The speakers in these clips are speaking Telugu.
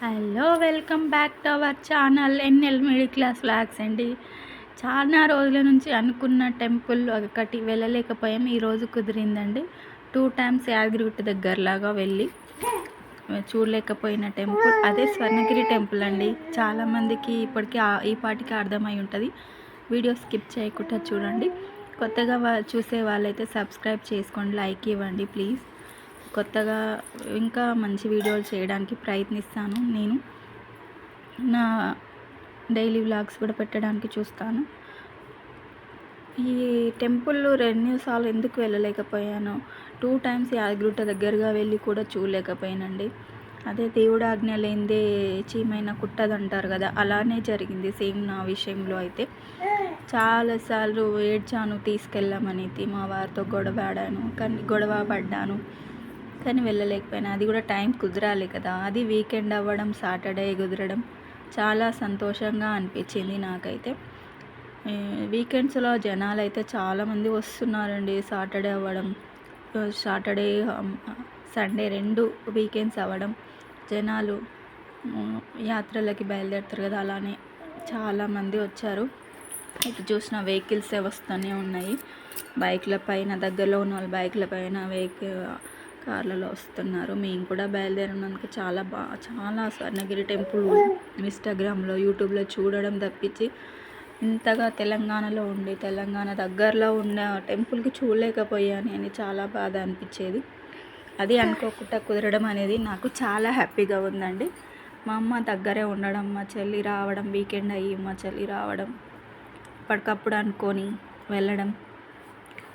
Hello welcome back to our channel NL middle class vlogs అండి. చాలా రోజుల నుంచి అనుకున్న టెంపుల్ ఒకటి వెళ్ళలేకపోయాం. ఈరోజు కుదిరిందండి. టూ టైమ్స్ యాదగిరిగుట్ట దగ్గరలాగా వెళ్ళి చూడలేకపోయిన టెంపుల్. అదే స్వర్ణగిరి టెంపుల్ అండి. చాలామందికి ఇప్పటికీ ఈ పాటికి అర్థమై ఉంటుంది. వీడియో స్కిప్ చేయకుండా చూడండి. కొత్తగా వా చూసే వాళ్ళైతే సబ్స్క్రైబ్ చేసుకోండి లైక్ ఇవ్వండి ప్లీజ్. కొత్తగా ఇంకా మంచి వీడియోలు చేయడానికి ప్రయత్నిస్తాను నేను. నా డైలీ వ్లాగ్స్ కూడా పెట్టడానికి చూస్తాను. ఈ టెంపుల్ రెండు సార్లు ఎందుకు వెళ్ళలేకపోయాను టూ టైమ్స్ యాదగిరిగుట్ట దగ్గరగా వెళ్ళి కూడా చూడలేకపోయానండి. అదే దేవుడు ఆజ్ఞ లేనిదే చీమైన కుట్టదంటారు కదా అలానే జరిగింది సేమ్ నా విషయంలో అయితే. చాలాసార్లు ఏడ్చాను తీసుకెళ్ళమని మా వారితో గొడవ ఆడాను కానీ గొడవ పడ్డాను. కానీ వెళ్ళలేకపోయినా. అది కూడా టైం కుదరాలి కదా. అది వీకెండ్ అవ్వడం సాటర్డే కుదరడం చాలా సంతోషంగా అనిపించింది నాకైతే. వీకెండ్స్లో జనాలు అయితే చాలామంది వస్తున్నారండి సాటర్డే అవ్వడం సాటర్డే సండే రెండు వీకెండ్స్ అవ్వడం. జనాలు యాత్రలకి బయలుదేరుతారు కదా అలానే చాలామంది వచ్చారు. ఇటు చూసిన వెహికల్సే వస్తూనే ఉన్నాయి. బైక్ల పైన దగ్గరలో ఉన్న వాళ్ళు బైక్ల పైన వెహికల్ కార్లలో వస్తున్నారు. మేము కూడా బయలుదేరినందుకు చాలా బా చాలా స్వర్ణగిరి టెంపుల్ ఇన్స్టాగ్రామ్లో యూట్యూబ్లో చూడడం తప్పించి ఇంతగా తెలంగాణలో ఉండి తెలంగాణ దగ్గరలో ఉన్న టెంపుల్కి చూడలేకపోయాను అని చాలా బాధ అనిపించేది. అది అనుకోకుండా కుదరడం అనేది నాకు చాలా హ్యాపీగా ఉందండి. మా అమ్మ దగ్గరే ఉండడం మా చెల్లి రావడం వీకెండ్ అయ్యి మా చెల్లి రావడం అప్పటికప్పుడు అనుకొని వెళ్ళడం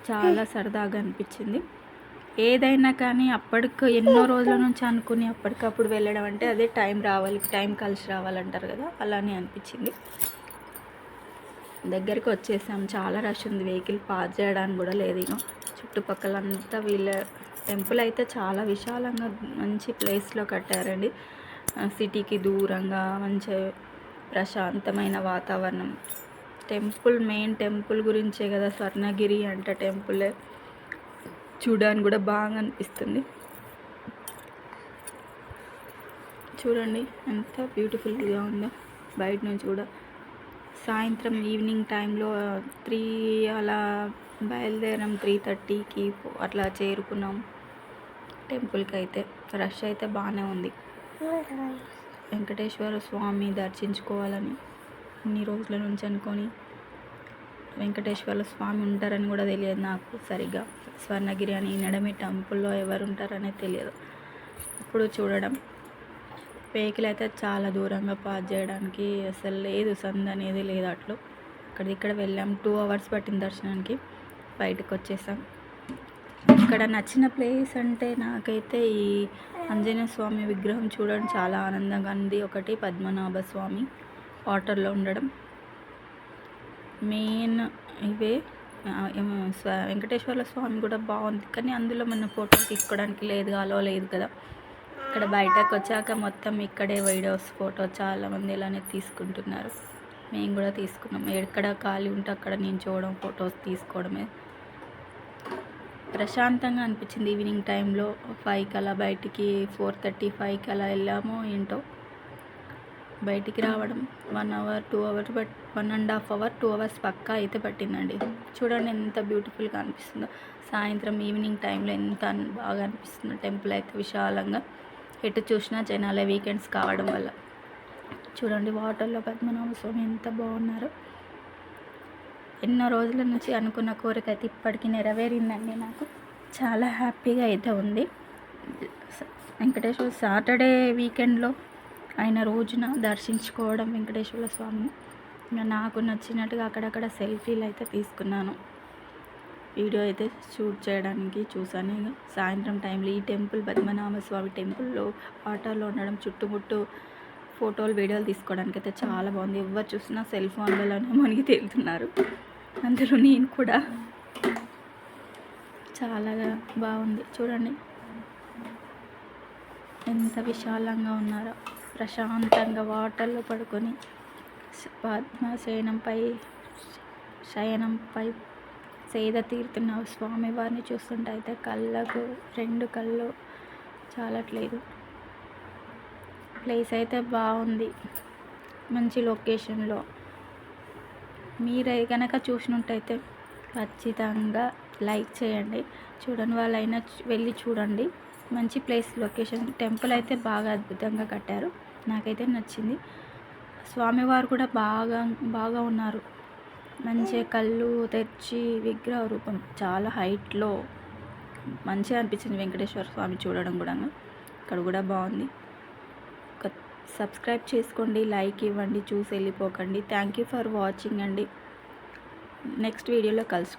చాలా సరదాగా అనిపించింది. ఏదైనా కానీ అప్పటికి ఎన్నో రోజుల నుంచి అనుకుని అప్పటికప్పుడు వెళ్ళడం అంటే అదే టైం రావాలి టైం కలిసి రావాలంటారు కదా అలానే అనిపించింది. దగ్గరికి వచ్చేసాం. చాలా రష్ ఉంది. వెహికల్ పాస్ చేయడానికి కూడా లేదు ఇక చుట్టుపక్కల అంతా వీళ్ళ టెంపుల్ అయితే చాలా విశాలంగా మంచి ప్లేస్లో కట్టారండి. సిటీకి దూరంగా మంచి ప్రశాంతమైన వాతావరణం. టెంపుల్ మెయిన్ టెంపుల్ గురించే కదా స్వర్ణగిరి అంటే టెంపుల్. చూడడానికి కూడా బాగా అనిపిస్తుంది. చూడండి ఎంత బ్యూటిఫుల్గా ఉందో. బయట నుంచి కూడా సాయంత్రం ఈవినింగ్ టైంలో త్రీ అలా బయలుదేరాం. త్రీ థర్టీకి అట్లా చేరుకున్నాం. టెంపుల్కి అయితే రష్ అయితే బాగానే ఉంది. వెంకటేశ్వర స్వామి దర్శించుకోవాలని ఇన్ని రోజుల నుంచి అనుకొని వెంకటేశ్వర స్వామి ఉంటారని కూడా తెలియదు నాకు సరిగ్గా. స్వర్ణగిరి అని నడమి టెంపుల్లో ఎవరు ఉంటారనే తెలియదు. ఇప్పుడు చూడడం. వెహికల్ అయితే చాలా దూరంగా పాస్ చేయడానికి అసలు లేదు. సంద అనేది లేదు అట్లు. అక్కడ ఇక్కడ వెళ్ళాం. టూ అవర్స్ పట్టింది దర్శనానికి. బయటకు వచ్చేసాం ఇక్కడ నచ్చిన ప్లేస్ అంటే నాకైతే ఈ ఆంజనేయ స్వామి విగ్రహం చూడడం చాలా ఆనందంగా ఉంది. ఒకటి పద్మనాభ స్వామి. వాటర్లో ఉండడం. మెయిన్ ఇవే. ఆ, వెంకటేశ్వర స్వామి కూడా బాగుంది. కానీ అందులో మన ఫోటో తీసుకోవడానికి లేదు అలో లేదు కదా. ఇక్కడ బయటకు వచ్చాక మొత్తం ఇక్కడే వీడియోస్ ఫోటో చాలామంది ఇలానే తీసుకుంటున్నారు. మేము కూడా తీసుకున్నాం. ఎక్కడ ఖాళీ ఉంటే అక్కడ నేను చూడడం ఫొటోస్ తీసుకోవడమే. ప్రశాంతంగా అనిపించింది ఈవినింగ్ టైంలో. ఫైవ్కి అలా బయటికి ఫోర్ థర్టీ ఫైవ్కి అలా వెళ్ళామో ఏంటో. బయటికి రావడం one hour two hour but one and half hour two hours పక్కా అయితే పట్టిందండి. చూడండి ఎంత బ్యూటిఫుల్గా అనిపిస్తుందో. సాయంత్రం ఈవినింగ్ టైంలో ఎంత బాగా అనిపిస్తుందో. టెంపుల్ అయితే విశాలంగా. ఎటు చూసినా జనాలే వీకెండ్స్ కావడం వల్ల. చూడండి వాటర్లో పద్మనాభ స్వామి ఎంత బాగున్నారు. ఎన్నో రోజుల నుంచి అనుకున్న కోరిక అయితే ఇప్పటికీ నెరవేరిందండి నాకు. చాలా హ్యాపీగా అయితే ఉంది. వెంకటేశ్వర సాటర్డే వీకెండ్లో ఆయన రోజున దర్శించుకోవడం వెంకటేశ్వర స్వామిని. ఇంకా నాకు నచ్చినట్టుగా అక్కడక్కడ సెల్ఫీలు అయితే తీసుకున్నాను. వీడియో అయితే షూట్ చేయడానికి చూసాను ఇక సాయంత్రం టైంలో ఈ టెంపుల్ పద్మనాభ స్వామి టెంపుల్లో వాటర్లో ఉండడం చుట్టుముట్టు ఫోటోలు వీడియోలు తీసుకోవడానికి అయితే చాలా బాగుంది. ఎవరు చూసినా సెల్ ఫోన్లలోనే మునిగి తేలుతున్నారు. అందులో నేను కూడా చాలా బాగుంది. చూడండి. ఎంత విశాలంగా ఉన్నారో. ప్రశాంతంగా వాటర్లో పడుకొని పద్మశయనంపై శయనంపై సేద తీరుతున్న స్వామివారిని చూస్తుంటే అయితే కళ్ళకు రెండు కళ్ళు చాలట్లేదు. ప్లేస్ అయితే బాగుంది. మంచి లొకేషన్లో. మీరే కనుక చూసినట్టయితే ఖచ్చితంగా లైక్ చేయండి. చూడని వాళ్ళైనా వెళ్ళి చూడండి. మంచి ప్లేస్ లొకేషన్. టెంపుల్ అయితే బాగా అద్భుతంగా కట్టారు. నాకైతే నచ్చింది. స్వామివారు కూడా బాగా బాగా ఉన్నారు. మంచిగా కళ్ళు తెరిచి విగ్రహ రూపం. చాలా హైట్లో మంచిగా అనిపించింది వెంకటేశ్వర స్వామి చూడడం కూడా ఇక్కడ కూడా బాగుంది. ఒక సబ్స్క్రైబ్ చేసుకోండి లైక్ ఇవ్వండి చూసి వెళ్ళిపోకండి. థ్యాంక్ యూ ఫర్ వాచింగ్ అండి. నెక్స్ట్ వీడియోలో కలుసుకుందాం.